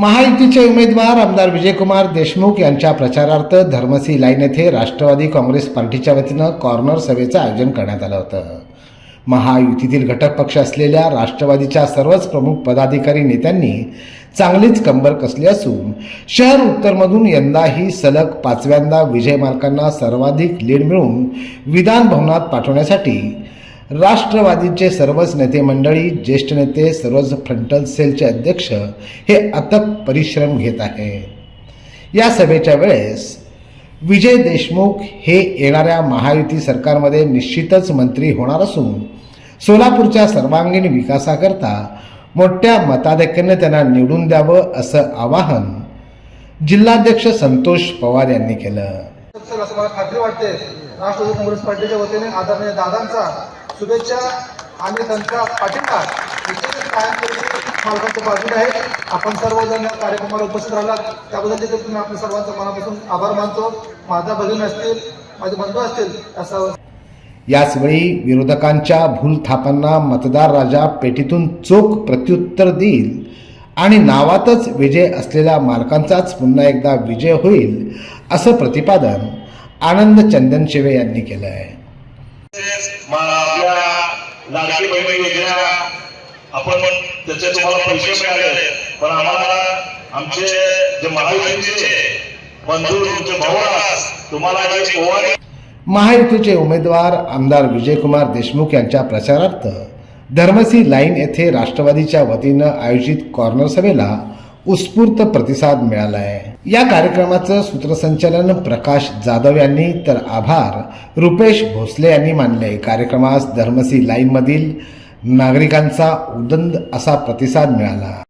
महायुतीचे उमेदवार आमदार विजयकुमार देशमुख यांच्या प्रचारार्थ धर्मसी लाईन येथे राष्ट्रवादी काँग्रेस पार्टीच्या वतीनं कॉर्नर सभेचं आयोजन करण्यात आलं होतं. महायुतीतील घटक पक्ष असलेल्या राष्ट्रवादीच्या सर्वच प्रमुख पदाधिकारी नेत्यांनी चांगलीच कंबर कसली असून शहर उत्तरमधून यंदाही सलग पाचव्यांदा विजय मालकांना सर्वाधिक लीड मिळून विधान भवनात पाठवण्यासाठी राष्ट्रवादीचे सर्वच नेते मंडळी ज्येष्ठ नेते सर्वच फ्रंटल सेलचे अध्यक्ष हे अथक परिश्रम घेत आहेत. या सभेच्या वेळेस विजय देशमुख हे येणाऱ्या महायुती सरकारमध्ये निश्चितच मंत्री होणार असून सोलापूरच्या सर्वांगीण विकासाकरता मोठ्या मताधिक्याने त्यांना निवडून द्यावं असं आवाहन जिल्हाध्यक्ष संतोष पवार यांनी केलं. मला खात्री वाटते. राष्ट्रवादी काँग्रेस पार्टीच्या वतीने आदरणीय दादांचा शुभेच्छा आणि त्यांचा पाठिंबा. निश्चितच कायम मालकांच्या बाजूने आहे. आपण सर्वजण या कार्यक्रमाला उपस्थित राहिलात. त्याबद्दल देखील तुम्ही आपल्या सर्वांचा मनापासून आभार मानतो. माझा भगिनी असतील माझे बंधू असतील असं याचवेळी विरोधकांच्या भूलथापांना मतदार राजा पेटीतून चोख प्रत्युत्तर देईल आणि नावातच विजय असलेल्या मालकांचाच पुन्हा एकदा विजय होईल असं प्रतिपादन आनंद चंदनशिवे यांनी केलं आहे आपल्या लाडकी बहिणी योजना आपण त्याचे तुम्हाला पैसे मिळाले. पण आम्हाला आमचे जे महायुतीचे बंधू तुमचे भाऊ तुम्हाला जे ओवाळी महायुतीचे उमेदवार आमदार विजयकुमार देशमुख यांच्या प्रचारार्थ धर्मसी लाईन येथे राष्ट्रवादीच्या वतीनं आयोजित कॉर्नर सभेला उत्स्फूर्त प्रतिसाद मिळाला आहे या कार्यक्रमाचं सूत्रसंचालन प्रकाश जाधव यांनी. तर आभार रुपेश भोसले यांनी मानले. कार्यक्रमास धर्मसी लाईनमधील नागरिकांचा उदंद असा प्रतिसाद मिळाला.